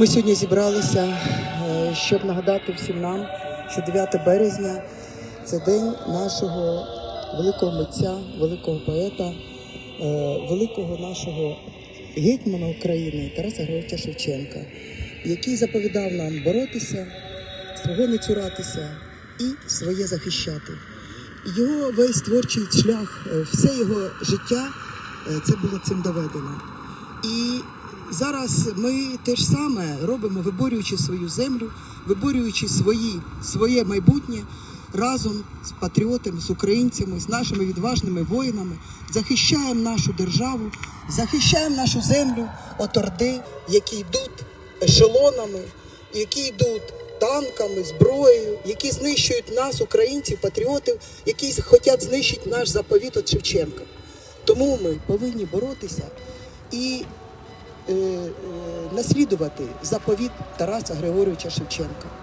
Ми сьогодні зібралися, е, щоб нагадати всім нам, що 9 березня це день нашого великого митця, великого поета, е, великого нашого гетьмана України Тараса Григоровича Шевченка, який заповідав нам боротися, свого не цуратися і своє захищати. Його весь творчий шлях, е, все його життя це було цим доведено. І зараз ми те ж саме робимо, виборюючи свою землю, виборюючи свої, своє майбутнє разом з патріотами, з українцями, з нашими відважними воїнами, захищаємо нашу державу, захищаємо нашу землю от орди, які йдуть ешелонами, які йдуть танками, зброєю, які знищують нас, українців, патріотів, які хочуть знищити наш заповіт від Шевченка. Тому ми повинні боротися і наслідувати заповіт Тараса Григоровича Шевченка.